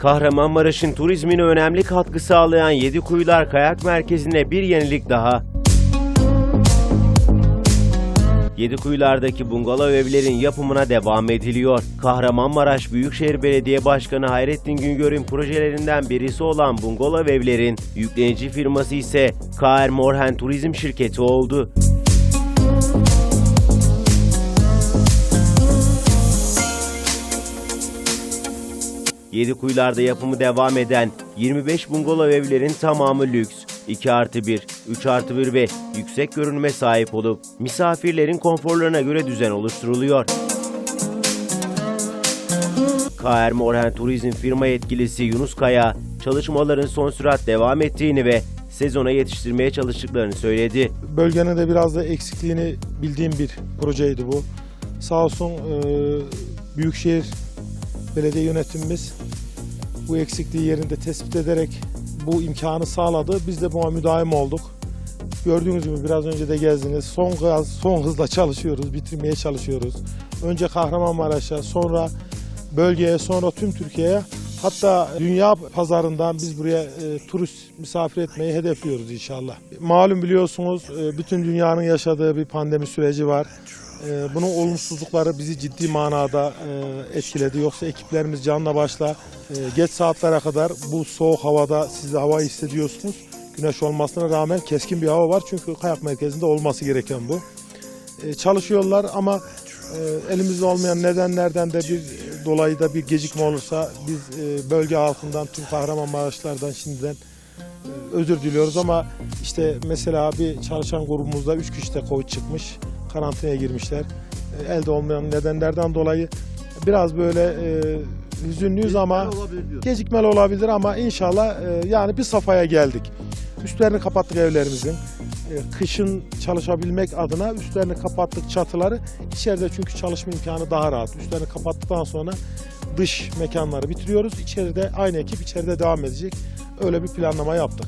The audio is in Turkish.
Kahramanmaraş'ın turizmine önemli katkı sağlayan Yedikuyular Kayak Merkezi'ne bir yenilik daha. Yedikuyulardaki bungalov evlerin yapımına devam ediliyor. Kahramanmaraş Büyükşehir Belediye Başkanı Hayrettin Güngör'ün projelerinden birisi olan bungalov evlerin yüklenici firması ise KR Morhen Turizm Şirketi oldu. Yedikuyularda yapımı devam eden 25 bungalov evlerin tamamı lüks. 2 artı 1, 3 artı 1 ve yüksek görünüme sahip olup misafirlerin konforlarına göre düzen oluşturuluyor. KR Morhen Turizm firma yetkilisi Yunus Kaya, çalışmaların son sürat devam ettiğini ve sezona yetiştirmeye çalıştıklarını söyledi. Bölgenin de biraz da eksikliğini bildiğim bir projeydi bu. Sağ olsun e, Büyükşehir Belediye Yönetimimiz bu eksikliği yerinde tespit ederek bu imkanı sağladı. Biz de buna müdahim olduk. Gördüğünüz gibi biraz önce de gezdiniz. Son gaz, son hızla çalışıyoruz, bitirmeye çalışıyoruz. Önce Kahramanmaraş'a, sonra bölgeye, sonra tüm Türkiye'ye hatta dünya pazarından biz buraya e, turist misafir etmeyi hedefliyoruz inşallah. Malum biliyorsunuz e, bütün dünyanın yaşadığı bir pandemi süreci var. E, bunun olumsuzlukları bizi ciddi manada e, etkiledi. Yoksa ekiplerimiz canla başla e, geç saatlere kadar bu soğuk havada siz de havayı hissediyorsunuz. Güneş olmasına rağmen keskin bir hava var çünkü kayak merkezinde olması gereken bu. E, çalışıyorlar ama e, elimizde olmayan nedenlerden de bir dolayı da bir gecikme olursa biz e, bölge halkından tüm Kahramanmaraşlardan şimdiden e, özür diliyoruz ama işte mesela bir çalışan grubumuzda 3 kişi de Covid çıkmış. Karantinaya girmişler. E, elde olmayan nedenlerden dolayı biraz böyle e, hüzünlüyüz ama gecikmeli olabilir ama inşallah e, yani bir safhaya geldik. Üstlerini kapattık evlerimizin. E, Kışın çalışabilmek adına üstlerini kapattık çatıları. İçeride çünkü çalışma imkanı daha rahat. Üstlerini kapattıktan sonra dış mekanları bitiriyoruz. İçeride aynı ekip içeride devam edecek. Öyle bir planlama yaptık.